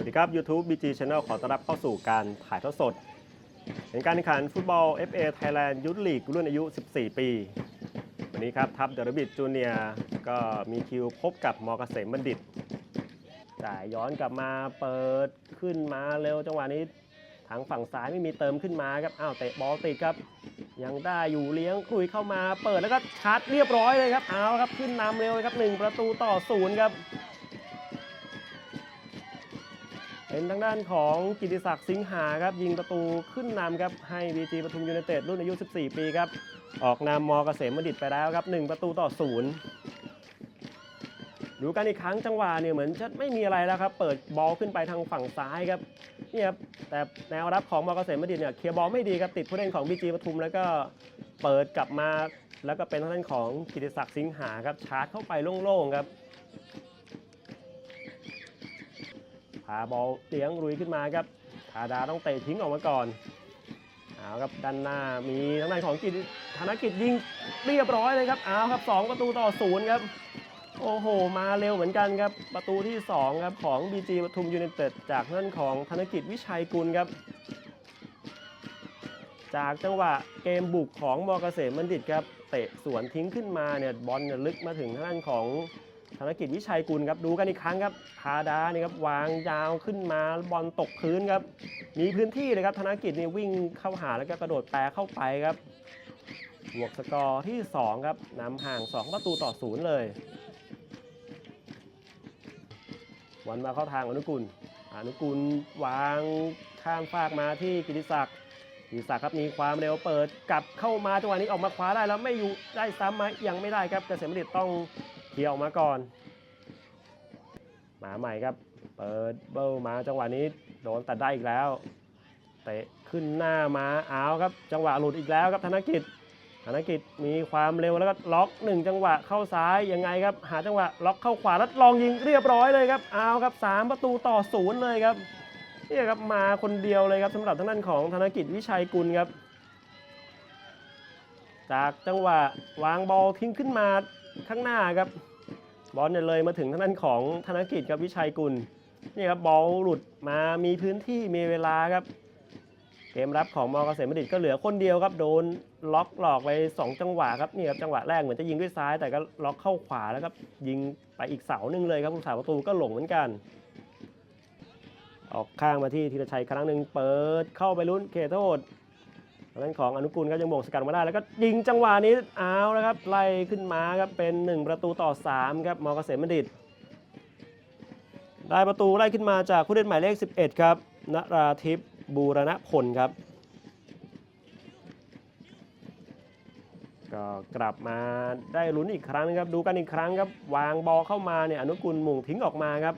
สวัสดีครับ YouTube BG Channel ขอต้อนรับเข้าสู่การถ่ายทอดสดเป็นการแข่งขันฟุตบอล FA Thailand Youth League รุ่นอายุ 14 ปี วันนี้ครับ ทัพเดอะบิดจูเนียก็มีคิวพบกับมอเกษมบัณฑิตจ่ายย้อนกลับมาเปิดขึ้นมาเร็วจังหวะนี้ ทางฝั่งซ้ายไม่มีเติมขึ้นมาครับ อ้าวเตะบอลติดครับ ยังได้อยู่เลี้ยงคุยเข้ามาเปิดแล้วก็ชาร์จเรียบร้อยเลยครับ เอาครับขึ้นนำเร็วเลยครับหนึ่งประตูต่อศูนย์ครับ เป็นทางด้านของกิติศักดิ์สิงหาครับยิงประตูขึ้นนำครับให้ BG ปทุมยูไนเต็ดรุ่นอายุ 14 ปีครับออกนำมอเกษมบัณฑิตไปแล้วครับ 1 ประตูต่อศูนย์ดูกันอีกครั้งจังหวะเนี่ยเหมือนจะไม่มีอะไรแล้วครับ เปิดบอลขึ้นไปทางฝั่งซ้ายครับนี่ครับแต่แนวรับของมอเกษมบัณฑิตเนี่ยเคลียร์บอลไม่ดีครับติดผู้เล่นของ BG ปทุมแล้วก็เปิดกลับมาแล้วก็เป็นทางด้านของกิติศักดิ์สิงหาครับชาร์จเข้าไปโล่งๆครับาบอลเลี้ยงรุยขึ้นมาครับธาดาต้องเตะทิ้งออกมาก่อนเอาครับด้านหน้ามีทางด้านของกิจธนกิจยิงเรียบร้อยเลยครับเอาครับสองประตูต่อศูนย์ครับโอ้โห มาเร็วเหมือนกันครับ ประตูที่สองครับ ของ BG ปทุมยูไนเต็ดจากท่านของธนกิจวิชัยกุลครับ จากจังหวะเกมบุกของมอเกษมบัณฑิตครับ เตะสวนทิ้งขึ้นมาเนี่ยบอลเนี่ยลึกมาถึงทางด้านของ ธนกิจวิชัยกุลครับดูกันอีกครั้งครับพาดานี่ครับวางยาวขึ้นมาบอลตกพื้นครับ มีพื้นที่เลยครับธนกิจนี่วิ่งเข้าหาแล้วก็กระโดดแปรเข้าไปครับบวกสกอร์ที่ 2 ครับนำห่าง 2 ประตูต่อศูนย์เลยวันมาเข้าทางอนุกุลอนุกุลวางข้ามฟากมาที่กิติศักดิ์กิติศักดิ์ครับมีความเร็วเปิดกลับเข้ามาจังหวะนี้ออกมาคว้าได้แล้วไม่อยู่ได้ซ้ำไหมยังไม่ได้ครับเกษมบัณฑิตต้อง เคลียร์ออกมาก่อน หมาใหม่ครับ เปิดเบิลมาจังหวะนี้โดนตัดได้อีกแล้ว เตะขึ้นหน้ามาเอาครับ จังหวะหลุดอีกแล้วครับธนกิจธนกิจมีความเร็วแล้วก็ล็อกหนึ่งจังหวะเข้าซ้ายยังไงครับ หาจังหวะล็อกเข้าขวาแล้วลองยิงเรียบร้อยเลยครับเอาครับสามประตูต่อศูนย์เลยครับนี่ครับมาคนเดียวเลยครับสำหรับทางด้านของธนกิจวิชัยกุลครับ จากจังหวะวางบอลทิ้งขึ้นมา ข้างหน้าครับบอลเนี่ยเลยมาถึงทางด้านของธนกิจกับวิชัยกุลนี่ครับบอลหลุดมามีพื้นที่มีเวลาครับ เกมรับของมอเกษมบัณฑิตก็เหลือคนเดียวครับ โดนล็อกหลอกไป 2 จังหวะครับนี่ครับจังหวะแรกเหมือนจะยิงด้วยซ้าย แต่ก็ล็อกเข้าขวาแล้วครับยิงไปอีกเสาหนึ่งเลยครับผู้สาประตูก็หลงเหมือนกัน ออกข้างมาที่ธีรชัยครั้งหนึ่งเปิดเข้าไปลุ้นเขตโทษ ทางด้านของอนุกูลครับยังโมงสกัดมาได้แล้วก็ยิงจังหวะนี้เอาแล้วครับไล่ขึ้นมาครับเป็น 1 ประตูต่อ 3 ครับมอเกษมบัณฑิต ได้ประตูไล่ขึ้นมาจากผู้เล่นหมายเลข 11 ครับนราทิพย์บูรณพลครับก็กลับมาได้ลุ้นอีกครั้งนะครับดูกันอีกครั้งครับวางบอลเข้ามาเนี่ยอนุกุลหมุ่งทิ้งออกมาครับ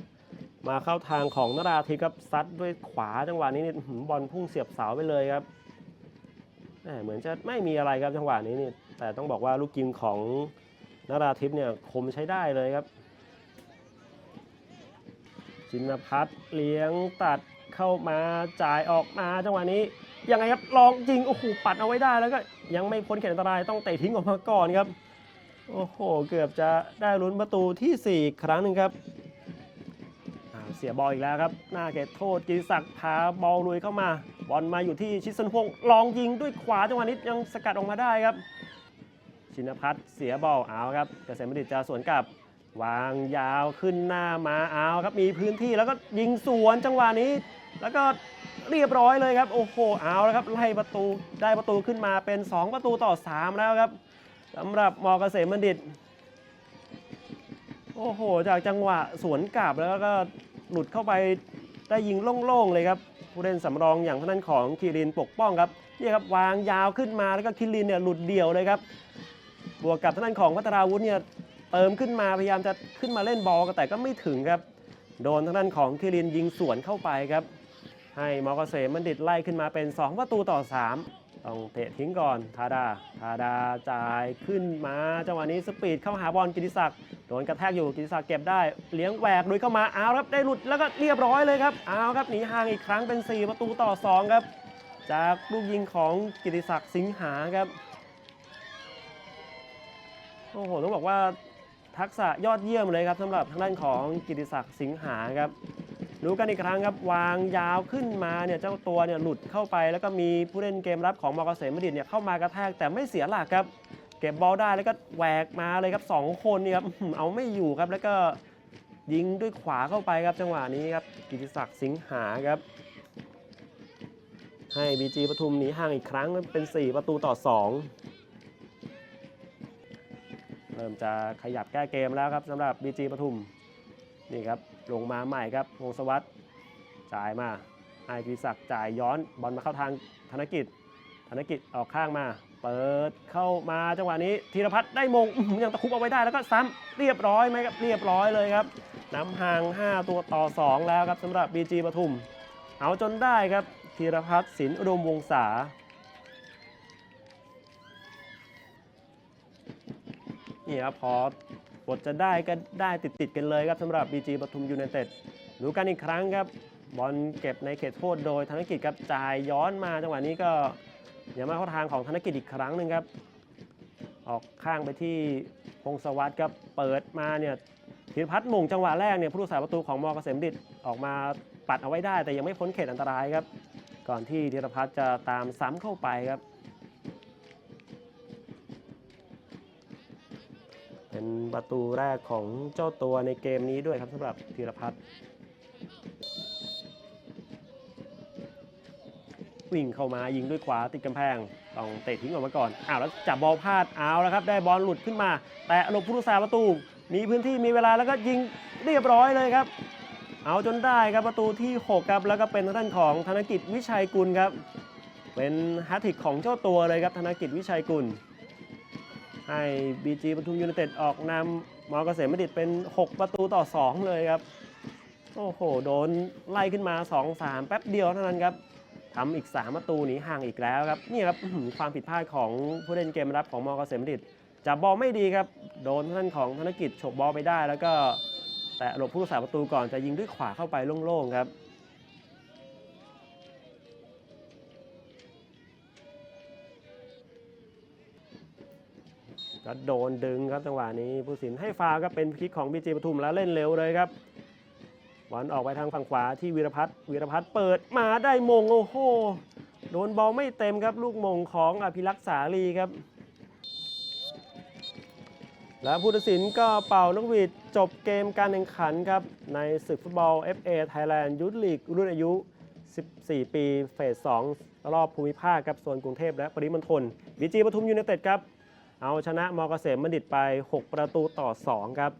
มาเข้าทางของนราทิพย์ครับซัดด้วยขวาจังหวะนี้นี่บอลพุ่งเสียบเสาไปเลยครับ เหมือนจะไม่มีอะไรครับจังหวะนี้นี่แต่ต้องบอกว่าลูกยิงของนาราทิพย์เนี่ยคมใช้ได้เลยครับ จินพัฒน์เลี้ยงตัดเข้ามาจ่ายออกมาจังหวะนี้ยังไงครับลองยิงโอ้โหปัดเอาไว้ได้แล้วก็ยังไม่พ้นเขตอันตรายต้องเตะทิ้งออกมาก่อนครับ โอ้โห เกือบจะได้ลุ้นประตูทีสี่4 ครั้งหนึ่งครับ เสียบอลอีกแล้วครับ หน้าเขตโทษกิติศักดิ์พาบอลลุยเข้ามา บอลมาอยู่ที่ชิดสันพงลองยิงด้วยขวาจังหวะนี้ยังสกัดออกมาได้ครับ ชินพัฒน์เสียบอลเอาครับเกษมบัณฑิตจะสวนกลับ วางยาวขึ้นหน้ามาเอาครับมีพื้นที่แล้วก็ยิงสวนจังหวะนี้ แล้วก็เรียบร้อยเลยครับ โอ้โหเอาแล้วครับไล่ประตูได้ประตูขึ้นมาเป็น 2 ประตูต่อ 3 แล้วครับสำหรับมอเกษมบัณฑิตโอ้โห จากจังหวะสวนกลับแล้วก็ หลุดเข้าไปได้ยิงโล่งๆเลยครับผู้เล่นสำรองอย่างท่านั้นของคิรินปกป้องครับนี่ครับวางยาวขึ้นมาแล้วก็คิรินเนี่ยหลุดเดี่ยวเลยครับบวกกับท่านั้นของพัทราวุธเนี่ยเติมขึ้นมาพยายามจะขึ้นมาเล่นบอลแต่ก็ไม่ถึงครับ โดนท่างด้นของคิรินยิงสวนเข้าไปครับ ให้มอเกษมบัณฑิตไล่ขึ้นมาเป็น 2 ประตูต่อ 3 ต้องเตะทิ้งก่อนทาดาทาดาจ่ายขึ้นมาจังหวะนี้สปีดเข้าหาบอลกิติศักดิ์โดนกระแทกอยู่กิติศักดิ์เก็บได้เลี้ยงแหวกลุยเข้ามาเอาครับได้หลุดแล้วก็เรียบร้อยเลยครับเอาครับหนีห่างอีกครั้งเป็น 4 ประตูต่อ 2 ครับ จากลูกยิงของกิติศักดิ์สิงหาครับโอ้โหต้องบอกว่าทักษะยอดเยี่ยมเลยครับสำหรับทางด้านของกิติศักดิ์สิงหาครับ ดูกันอีกครั้งครับวางยาวขึ้นมาเนี่ยเจ้าตัวเนี่ยหลุดเข้าไป แล้วก็มีผู้เล่นเกมรับของมอเกษมบัณฑิตเนี่ยเข้ามากระแทกแต่ไม่เสียหลักครับ เก็บบอลได้แล้วก็แหวกมาเลยครับสองคนนี่ครับเอาไม่อยู่ครับแล้วก็ยิงด้วยขวาเข้าไปครับจังหวะนี้ครับกิติศักดิ์สิงหาครับ ให้บีจีปทุมหนีห่างอีกครั้งเป็น 4 ประตูต่อ 2เริ่มจะขยับแก้เกมแล้วครับสำหรับบีจีปทุม นี่ครับลงมาใหม่ครับวงศวัตจ่ายมาไอกิศักดิ์จ่ายย้อนบอลมาเข้าทางธนกิจ ธนกิจออกข้างมา เปิดเข้ามาจังหวะนี้ธีรพัฒน์ได้มงยังตะคุบเอาไว้ได้แล้วก็ซ้ำเรียบร้อยไหมครับเรียบร้อยเลยครับนำห่าง 5 ตัวต่อ 2 แล้วครับสำหรับ BG ปทุม เอาจนได้ครับธีรพัฒน์สินอุดมวงศานี่ครับพอ บทจะได้ก็ได้ติดติดกันเลยครับสำหรับ BG ปทุมยูไนเต็ดดูกันอีกครั้งครับ บอลเก็บในเขตโทษโดยธนกิจครับจ่ายย้อนมาจังหวะนี้ก็อย่ามาเข้าทางของธนกิจอีกครั้งหนึ่งครับ ออกข้างไปที่พงศวัตรครับเปิดมาเนี่ยธีรพัฒน์ม่งจังหวะแรกเนี่ยผู้รักษาประตูของมอเกษมบัณฑิตออกมาปัดเอาไว้ได้ แต่ยังไม่พ้นเขตอันตรายครับ ก่อนที่ธีรพัฒน์จะตามซ้ำเข้าไปครับ เป็นประตูแรกของเจ้าตัวในเกมนี้ด้วยครับสำหรับธีรพัฒน์วิ่งเข้ามายิงด้วยขวาติดกำแพง ต้องเตะทิ้งออกมาก่อนอ้าวแล้วจับบอลพลาดเอาแล้วครับได้บอลหลุดขึ้นมา แต่หลบผู้รักษาประตู มีพื้นที่มีเวลาแล้วก็ยิงเรียบร้อยเลยครับ เอาจนได้ครับประตูที่6ครับแล้วก็เป็นทางด้านของธนกิจวิชัยกุลครับ เป็นแฮตทริกของเจ้าตัวเลยครับธนกิจวิชัยกุล ให้ BG ปทุมยูไนเต็ดออกนำมอเกษมบัณฑิตเป็น 6 ประตูต่อ 2 เลยครับ โอ้โห โดนไล่ขึ้นมา 2-3 แป๊บเดียวเท่านั้นครับทำอีก 3 ประตูหนีห่างอีกแล้วครับ นี่ครับความผิดพลาดของผู้เล่นเกมรับของมอเกษมบัณฑิตจับบอลไม่ดีครับ โดนท่านของธนกิจฉกบอลไปได้แล้วก็แต่หลบผู้รักษาประตูก่อนจะยิงด้วยขวาเข้าไปโล่งๆครับ ก็โดนดึงครับจังหวะนี้ผู้สินให้ฟาวล์ครับเป็นพลิกของบีจีปทุมแล้วเล่นเร็วเลยครับบอลออกไปทางฝั่งขวาที่วีรพัฒน์วีรพัฒน์เปิดมาได้มงโอ้โหโดนบอลไม่เต็มครับลูกมงของอภิรักษ์สาลีครับ แล้วผู้ตัดสินก็เป่านกหวีดจบเกมการแข่งขันครับ ในศึกฟุตบอล FA Thailand Youth League รุ่นอายุ 14 ปีเฟส 2 รอบภูมิภาคครับโซนกรุงเทพและปริมณฑลบีจีปทุมยูไนเต็ดครับ เอาชนะมอเกษมบัณฑิตไป 6 ประตูต่อ 2 ครับ